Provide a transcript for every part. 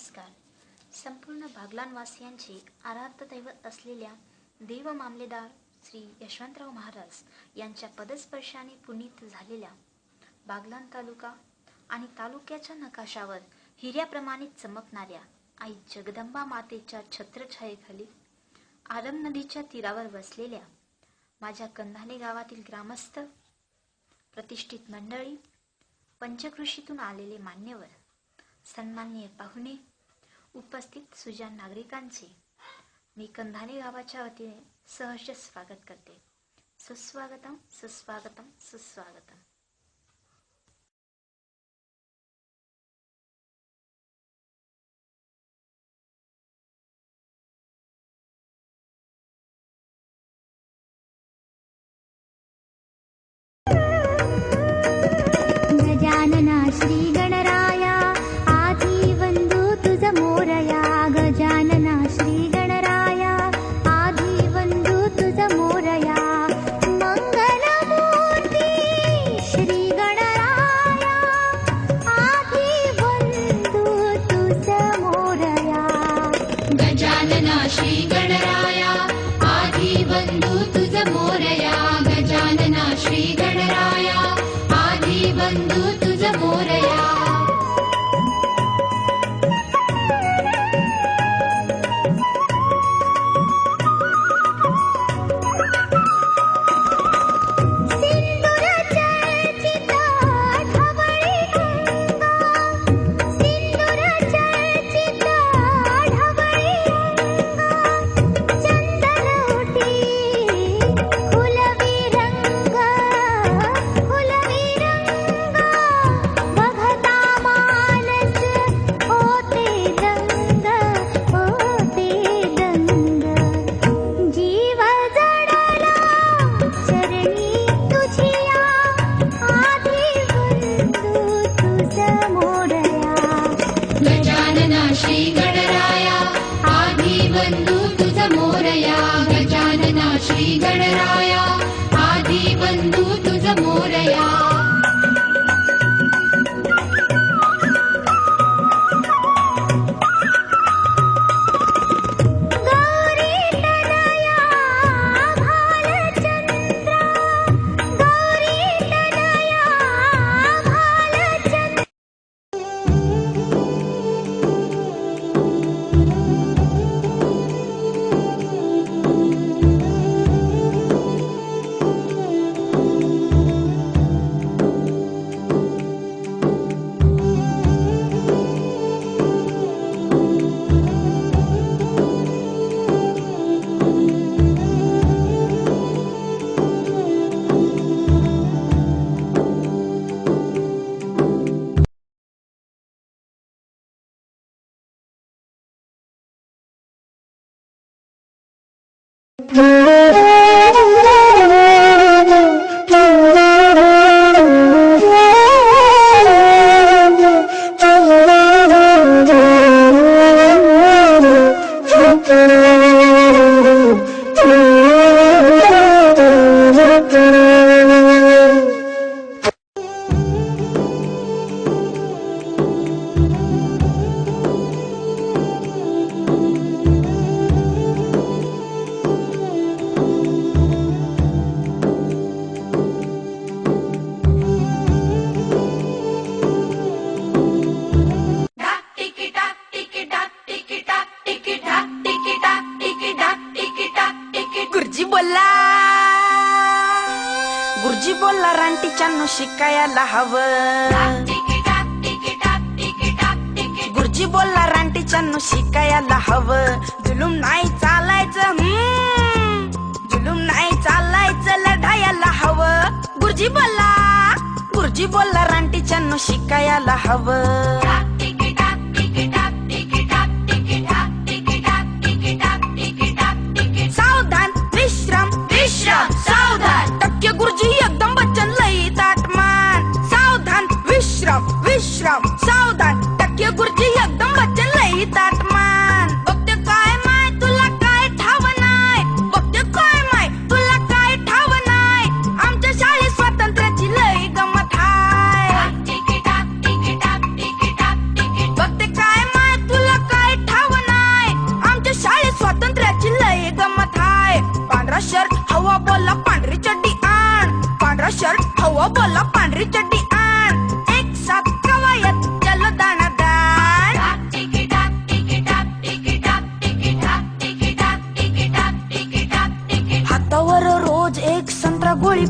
नमस्कार. संपूर्ण बागलानवासियांचे आराध्य दैवत असलेल्या देव मामलेदार श्री यशवंतराव महाराज यांच्या पदस्पर्शाने पुनीत झालेल्या बागलान तालुका आणि तालुक्याच्या नकाशावर हिऱ्याप्रमाणे चमकणाऱ्या आई जगदंबा मातेच्या छत्रछायेखाली आरम नदीच्या तीरावर वसलेल्या माझ्या कंधाले गावातील ग्रामस्थ प्रतिष्ठित मंडळी पंचकृषीतून आलेले मान्यवर सन्माननीय पाहुणे उपस्थित सुजान नागरिकांचे. मी कंधाने गावाच्या वतीने सहर्ष स्वागत करते. सुस्वागतम सुस्वागतम सुस्वागतम. बोलला रानटीच्यानो शिकायला हवं. गुरुजी बोलला रानटीच्यानो शिकायला हवं. जुलूम नाही चालायचं जुलूम नाही चालायचं लढायला हवं. गुरुजी बोलला गुरुजी बोलला रानटीच्यानो शिकायला हवं.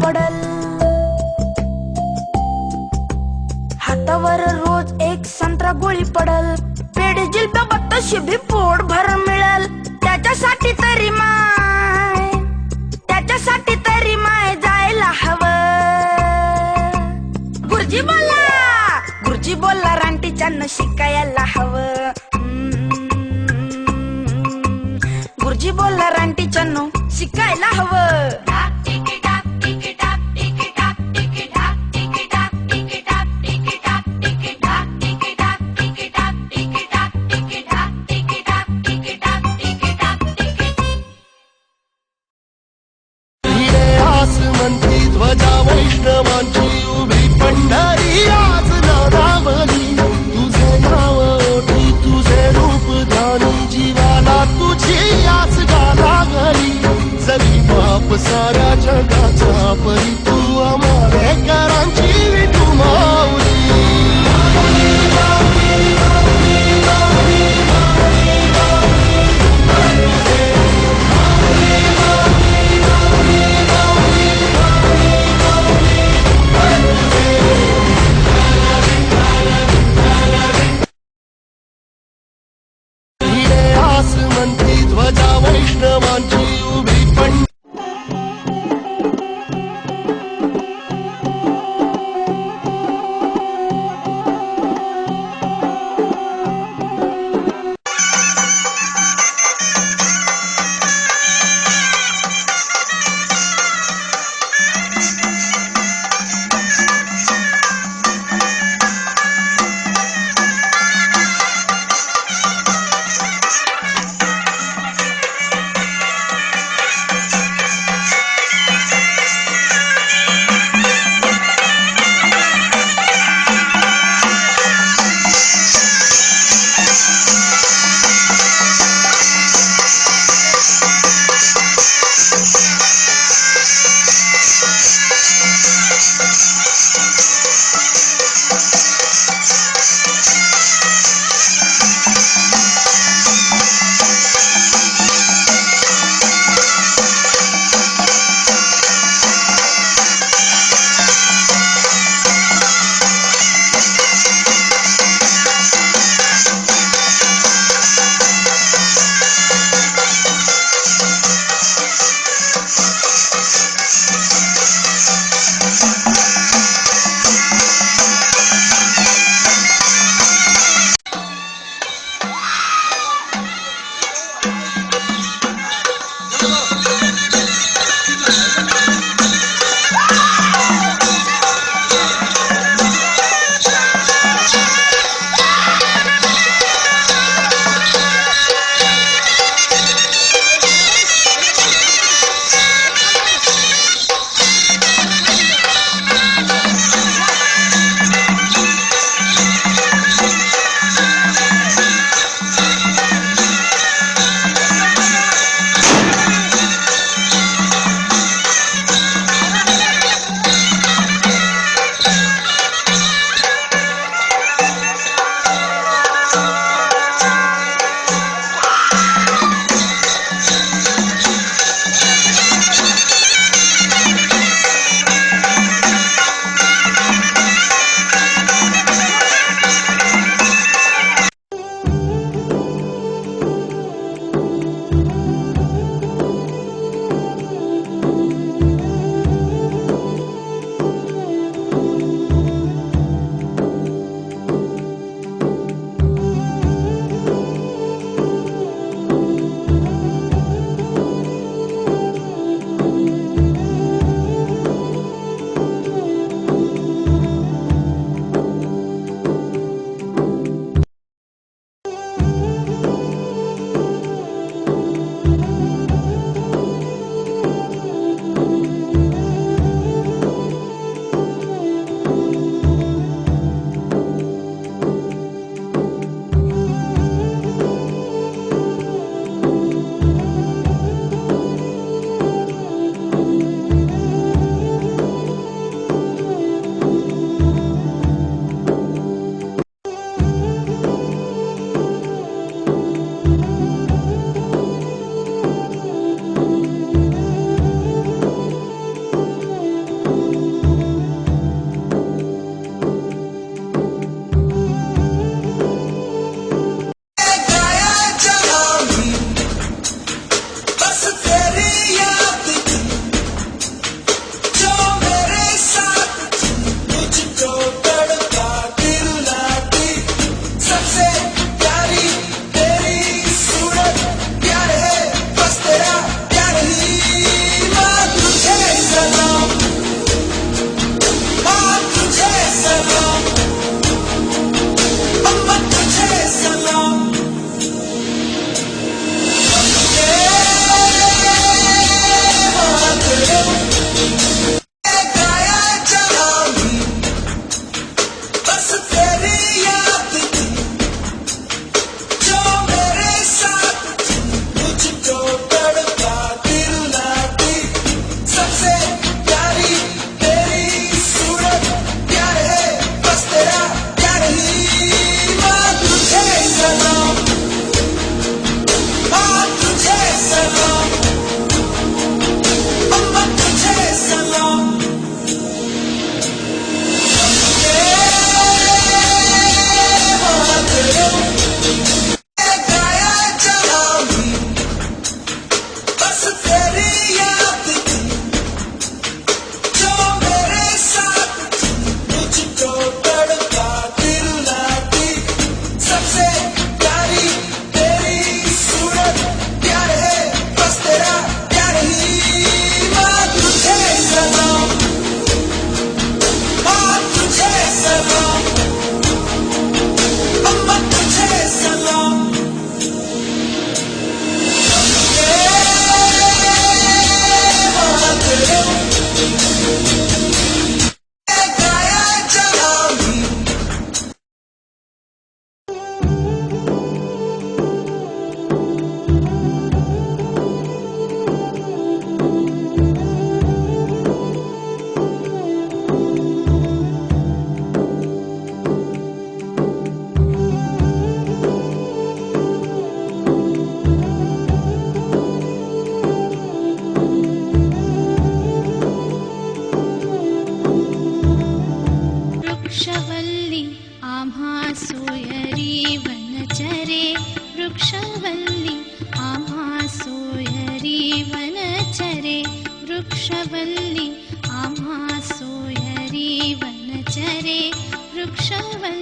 पडल. हातावर रोज एक संत्रा गोळी पडल. पेढे जिलब्या बत्ताशे भी पोट भर मिळल. त्याच्यासाठी तरी माय त्याच्यासाठी तरी माय जायला हवं. गुरुजी बोला गुरुजी बोलला रानटीच्यानं शिकायला हवं. गुरुजी बोलला रानटीच्या शिकायला हवं. apărit tu amore Care am tu mă ध्वजा वैष्णवांची वल्ली आमासोयरी वनचरे वृक्षवल्ली।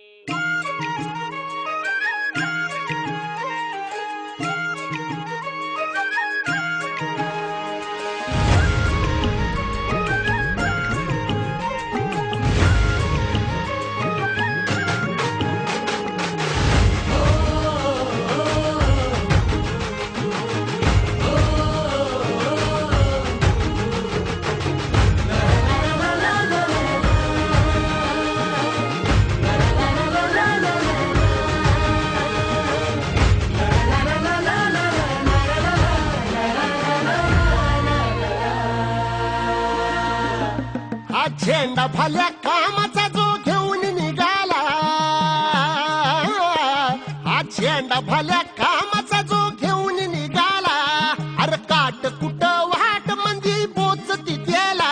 भल्या कामाचा जो घेऊन निघाला. अरे काट कुट वाट मंदी बोच तिथेला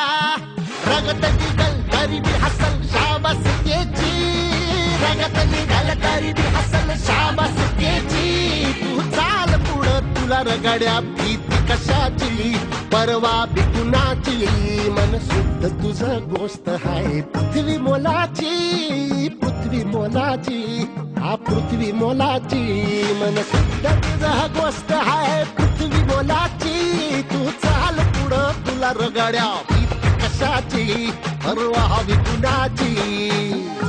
रगत निघल तरी बी हसल शाबास त्याची. रगत निघल तरी बी हसल शाबास त्याची. तू चाल पुढं तुला रगड्या भीती कशाची? परवा बिकुनाची मन शुद्ध तुझ गोष्ट हाय पृथ्वी मोलाची पृथ्वी मोलाची. हा पृथ्वी मोलाची मन शुद्ध गोष्ट हाय पृथ्वी मोलाची तू चाल पुढं तुला रगड्या. कशाची? हरवा हवी कुणाची?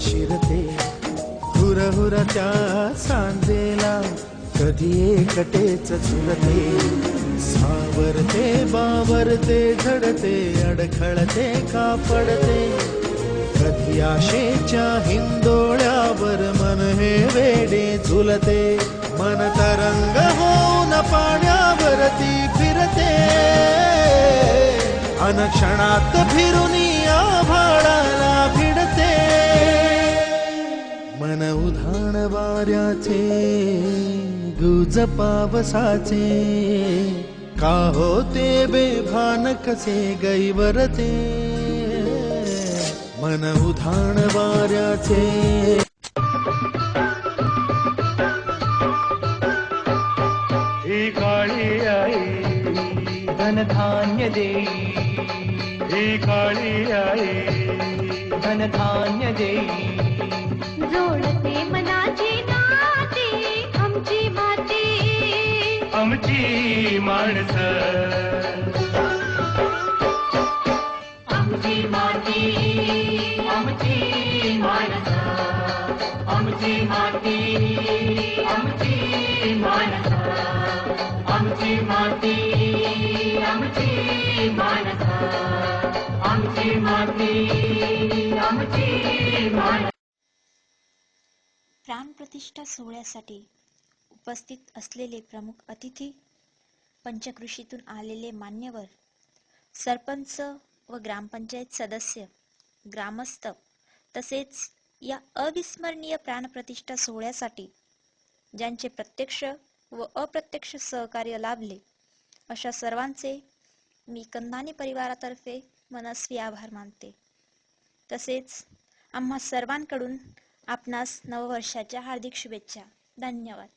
शिरते. हुर हुर त्या सांजेला कधी एकटेच चुलते सावरते बावरते झडते अडखळते का पडते कधी आशेच्या हिंदोळ्यावर मन हे वेडे झुलते. मन तरंग होऊन पाण्यावरती फिरते. अनक्षणात फिरून आभाळाला मन उधाण वाऱ्याचे गुज पावसाचे. का होते बेभान कसे गैवरते मन उधाण वाऱ्याचे. ही काळी आई धनधान्य देई ही काळी आई धनधान्य देई आमची माणस. आमची माती आमची माणस. आमची माती आमची माणस. आमची माती आमची माणस. आमची माती आमची माणस. प्राणप्रतिष्ठा सोहळ्यासाठी उपस्थित असलेले प्रमुख अतिथी पंचकृषीतून आलेले मान्यवर सरपंच व ग्रामपंचायत सदस्य ग्रामस्थ तसेच या अविस्मरणीय प्राणप्रतिष्ठा सोहळ्यासाठी ज्यांचे प्रत्यक्ष व अप्रत्यक्ष सहकार्य लाभले अशा सर्वांचे मी कंदानी परिवारातर्फे मनस्वी आभार मानते. तसेच आम्हा सर्वांकडून आपणास नववर्षाच्या हार्दिक शुभेच्छा. धन्यवाद.